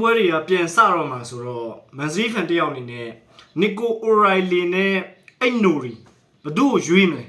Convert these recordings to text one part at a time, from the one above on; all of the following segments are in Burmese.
ပွဲတွေကပြန်စတော့မှာဆိုတော့မန်စီဖန်တယောက်အနေနဲ့နီကိုအိုရိုင်လီနဲ့အိတ်နိုရီဘသူ့ကိုရွေးမလဲ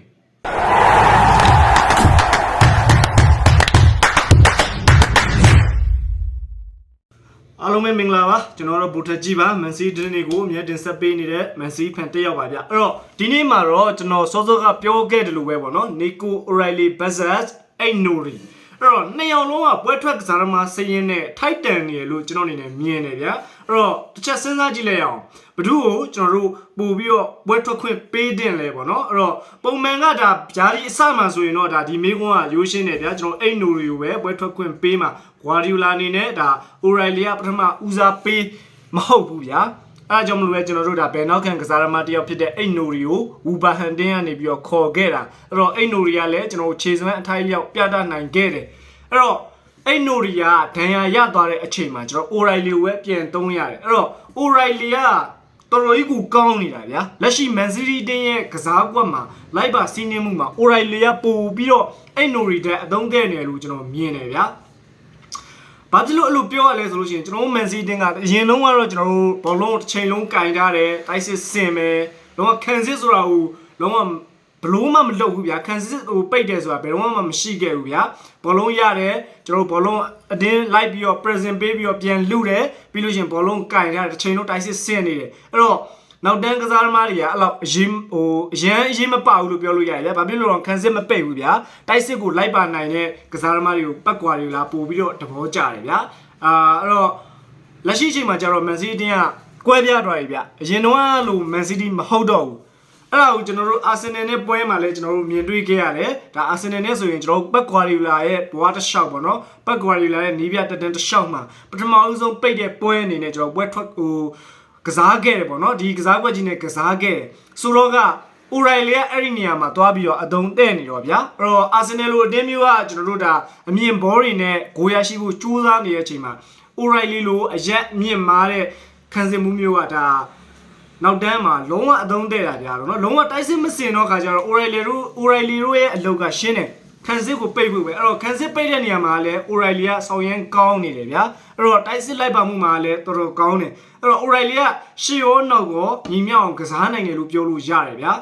အားလုံးပဲမင်္ဂလာပါကျွန်တော်တို့ဘူထက်ကြီးပါမန်စီဒင်းတွေကိုအမြဲတင်ဆက်ပေးနေတဲ့မန်စီဖန်တယောက်ပါဗျအဲ့တော့ဒီနေ့မှာတော့ကျွန်တော်စောစောကပြောခဲ့တယ်လို့ပဲပေါ့နော်နီကိုအိုရိုင်လီဘတ်ဇတ်အိတ်နိုရီ အဲ့တော့နှစ်ယောက်လုံးကပွဲထွက်ကစားသမားစရင်နဲ့ထိုက်တန်နေရလို့ကျွန်တော်အနေနဲ့မြင်တယ်ဗျအဲ့တော့တစ်ချက်စဉ်းစားကြည့်လိုက်အောင်ဘ누구ကိုကျွန်တော်တို့ပို့ပြီးတော့ပွဲထွက်ခွင့်ပေးတင်လဲပေါ့နော်အဲ့တော့ပုံမှန်ကဒါဂျာဒီအစမှဆိုရင်တော့ဒါဒီမေးခွန်းကရိုးရှင်းတယ်ဗျာကျွန်တော်အိတ်နိုရီကိုပဲပွဲထွက်ခွင့်ပေးမှာဂွာဒီယိုလာအနေနဲ့ဒါအိုရိုင်လီကပထမဦးစားပေးမဟုတ်ဘူးဗျာအဲဒါကြောင့်မလို့ပဲကျွန်တော်တို့ဒါဘယ်နောက်ခံကစားသမားတစ်ယောက်ဖြစ်တဲ့အိတ်နိုရီကိုဝူဘာဟန်တင်းကနေပြီးတော့ခေါ်ခဲ့တာအဲ့တော့အိတ်နိုရီကလည်းကျွန်တော်တို့ခြေစွမ်းအထိုက်လျောက်ပြသနိုင်ခဲ့တယ် အဲ့တော့အဲ့နိုရီကဒဏ်ရာရသွားတဲ့အချိန်မှာကျွန်တော်အိုရိုင်လီကိုပဲပြန်သုံးရတယ်အဲ့တော့အိုရိုင်လီကတော်တော်ကြီးကိုကောင်းနေတာဗျာလက်ရှိမန်စီးတီးတင်းရဲ့ကစားကွက်မှာလိုက်ပါစီးနှင်းမှုမှာအိုရိုင်လီကပို့ပြီးတော့အဲ့နိုရီတဲ့အသုံးခဲ့နေတယ်လို့ကျွန်တော်မြင်တယ်ဗျာဘာဖြစ်လို့အဲ့လိုပြောရလဲဆိုလို့ရှိရင်ကျွန်တော်တို့မန်စီးတင်းကအရင်လုံးကတော့ကျွန်တော်တို့ဘောလုံးတစ်ချိန်လုံးကင်ကြတယ်တိုက်စစ်စင်ပဲလုံးဝခံစစ်ဆိုတာဟိုလုံးဝ ဘလို့မှမလုပ်ဘူးဗျာခံစစ်ဟိုပိတ်တယ်ဆိုတာဘယ်တော့မှမရှိခဲ့ဘူးဗျာဘောလုံးရတယ်ကျွန်တော်တို့ဘောလုံးအတင်းလိုက်ပြီးတော့ present ပေးပြီးတော့ပြန်လူတယ်ပြီးလို့ရှိရင်ဘောလုံးကင်ကြတယ်တစ်ချိန်လုံးတိုက်စစ်စင်နေတယ်အဲ့တော့နောက်တန်းကစားသမားတွေကအဲ့လောက်အရင်ဟိုအရန်အရင်မပဘူးလို့ပြောလို့ရတယ်ဗျာဘာဖြစ်လို့တော့ခံစစ်မပိတ်ဘူးဗျာတိုက်စစ်ကိုလိုက်ပါနိုင်တဲ့ကစားသမားတွေကိုပတ်ကွာတွေလာပို့ပြီးတော့တဘောကြတယ်ဗျာအာအဲ့တော့လက်ရှိအချိန်မှာကျတော့ Man City တင်းကကွဲပြားသွားပြီဗျအရင်တော့လို့ Man City မဟုတ်တော့ဘူး အဲ့ဒါကိုကျွန်တော်တို့အာဆင်နယ်နဲ့ပွဲမှာလည်းကျွန်တော်တို့မြင်တွေ့ခဲ့ရတယ်ဒါအာဆင်နယ်နဲ့ဆိုရင်ကျွန်တော်တို့ပတ်ကွာရီလာရဲ့ဘဝတစ်လျှောက်ပေါ့နော်ပတ်ကွာရီလာရဲ့နီးပြတက်တန်းတစ်လျှောက်မှာပထမအဦးဆုံးပိတ်တဲ့ပွဲအနေနဲ့ကျွန်တော်ပွဲထွက်ဟိုကစားခဲ့တယ်ပေါ့နော်ဒီကစားကွက်ကြီးနဲ့ကစားခဲ့တယ်ဆိုတော့ကအိုရိုင်လီကအဲ့ဒီနေရာမှာသွားပြီးတော့အတုံးတဲ့နေတော့ဗျာအဲ့တော့အာဆင်နယ်လိုအတင်းမျိုးကကျွန်တော်တို့ဒါအမြင့်ဘောတွေနဲ့ဂိုးရရှိဖို့ကြိုးစားနေတဲ့အချိန်မှာအိုရိုင်လီလိုအရက်မြင့်မားတဲ့ခံစစ်မှုမျိုးကဒါ နောက်တန်းမှာလုံးဝအသုံးတဲ့တာဗျာတော့နော်လုံးဝတိုက်စစ်မစင်တော့ခါကျတော့ O'Reilly တို့ O'Reilly တို့ရဲ့အလုပ်ကရှင်းတယ်ခံစစ်ကိုပိတ်ဖို့ပဲအဲ့တော့ခံစစ်ပိတ်တဲ့နေရာမှာလည်း O'Reilly ကဆောင်းရမ်းကောင်းနေတယ်ဗျာအဲ့တော့တိုက်စစ်လိုက်ပါမှုမှာလည်းတော်တော်ကောင်းတယ်အဲ့တော့ O'Reilly ကရှေ့ရောနောက်ရောညီမြောက်အောင်ကစားနိုင်တယ်လို့ပြောလို့ရတယ်ဗျာ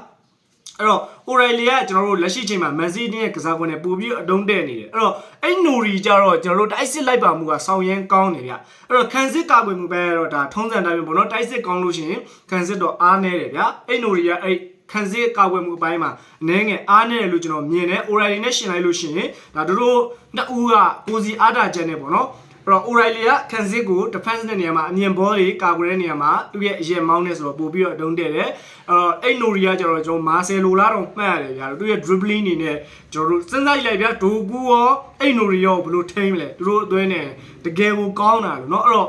အဲ့တော့ O'Reilly ကကျွန်တော်တို့လက်ရှိချိန်မှာ Man City ရဲ့ကစားကွင်းနဲ့ပို့ပြီးအတုံးတဲ့နေတယ်အဲ့တော့အဲ့ Nuri ကြတော့ကျွန်တော်တို့တိုက်စစ်လိုက်ပါမှုကဆောင်းရမ်းကောင်းနေဗျအဲ့တော့ခံစစ်ကာကွယ်မှုပဲတော့ဒါထုံးစံတိုင်းပဲပေါ့နော်တိုက်စစ်ကောင်းလို့ရှိရင်ခံစစ်တော့အားနေတယ်ဗျအဲ့ Nuri ကအဲ့ခံစစ်ကာကွယ်မှုအပိုင်းမှာအနေငယ်အားနေတယ်လို့ကျွန်တော်မြင်တယ် O'Reilly နဲ့ရှင်လိုက်လို့ရှိရင်ဒါတို့တို့နှစ်ဦးကကိုစီအားတာကျန်နေပေါ့နော်အဲ့ တော့ O'Reilly ကခံစစ်ကို defense တဲ့နေရာမှာအမြင်ဘောတွေကာကွယ်တဲ့နေရာမှာသူ့ရဲ့အရင်မောင်းနေဆိုတော့ပို့ပြီးတော့အတုံးတဲ့တယ်အဲ့တော့အဲ့ Nori ကကျတော့ကျွန်တော်မာဆယ်လိုလာတော့မှတ်ရတယ်ဗျာသူ့ရဲ့ dribbling အနေနဲ့ကျွန်တော်တို့စဉ်းစားကြည့်လိုက်ဗျာဒိုကူရောအဲ့ Nori ရောဘယ်လိုထိမ့်မလဲသူတို့အသွဲနဲ့တကယ်ကိုကောင်းတာလို့เนาะအဲ့တော့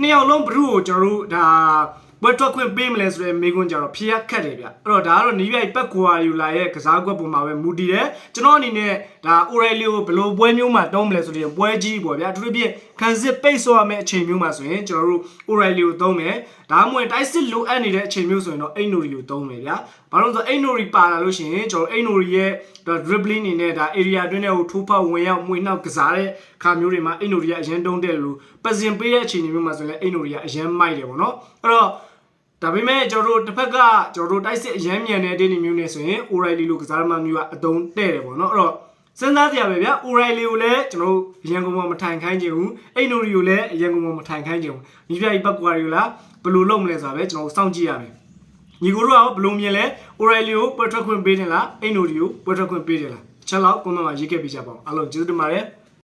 နှစ်ယောက်လုံးဘ ᱹ ကိုကျွန်တော်တို့ဒါ ဘတ်ထွက်ခွင့်ပေးမလဲဆိုတဲ့မိကွန်းကြတော့ဖျက်ခတ်တယ်ဗျအဲ့တော့ဒါကတော့နီးပြိုက်ပက်ကွာယူလာရဲ့ကစားကွက်ပုံမှာပဲမူတည်တယ်ကျွန်တော်အနေနဲ့ဒါအိုရဲလီကိုဘယ်လိုပွဲမျိုးမှာတုံးမလဲဆိုတဲ့ပွဲကြီးပေါ့ဗျာအထူးသဖြင့်ခံစစ်ပိတ်ဆိုရမယ့်အချိန်မျိုးမှာဆိုရင်ကျွန်တော်တို့အိုရဲလီကိုသုံးမယ်ဒါမှမဟုတ်တိုက်စစ်လိုအပ်နေတဲ့အချိန်မျိုးဆိုရင်တော့အိတ်နိုရီကိုသုံးမယ်ဗျာဘာလို့လဲဆိုတော့အိတ်နိုရီပါလာလို့ရှိရင်ကျွန်တော်အိတ်နိုရီရဲ့ဒါ dribbling အနေနဲ့ဒါ area အတွင်းထဲကိုထိုးဖောက်ဝင်ရောက်မှွေနှောက်ကစားတဲ့ခါမျိုးတွေမှာအိတ်နိုရီကအရင်တုံးတဲ့လို့ပတ်စင်ပေးတဲ့အချိန်မျိုးမှာဆိုရင်လည်းအိတ်နိုရီကအရင်မိုက်တယ်ပေါ့နော်အဲ့တော့ ဒါပေမဲ့ကျွန်တော်တို့တစ်ဖက်ကကျွန်တော်တို့တိုက်စစ်အရမ်းမြန်တဲ့တင်းနေမျိုးနဲ့ဆိုရင် O'Reilly လို့ကစားသမားမျိုးကအတုံးတဲ့တယ်ပေါ့နော်အဲ့တော့စဉ်းစားကြရပဲဗျာ O'Reilly ကိုလည်းကျွန်တော်တို့ရန်ကုန်မှာမထိုင်ခိုင်းချင်ဘူးအိနိုရီကိုလည်းရန်ကုန်မှာမထိုင်ခိုင်းချင်ဘူးညီပြကြီးဘက်ကွာရီကိုလားဘယ်လိုလုပ်မလဲဆိုတာပဲကျွန်တော်တို့စောင့်ကြည့်ရမယ်ညီကိုတို့ကဘယ်လိုမြင်လဲ O'Reilly ကိုပွဲထွက်ခွင့်ပေးတယ်လားအိနိုရီကိုပွဲထွက်ခွင့်ပေးတယ်လားချက်လောက်ကွန်မန့်မှာရေးခဲ့ပေးကြပါဦးအားလုံးကျေးဇူးတင်ပါတယ်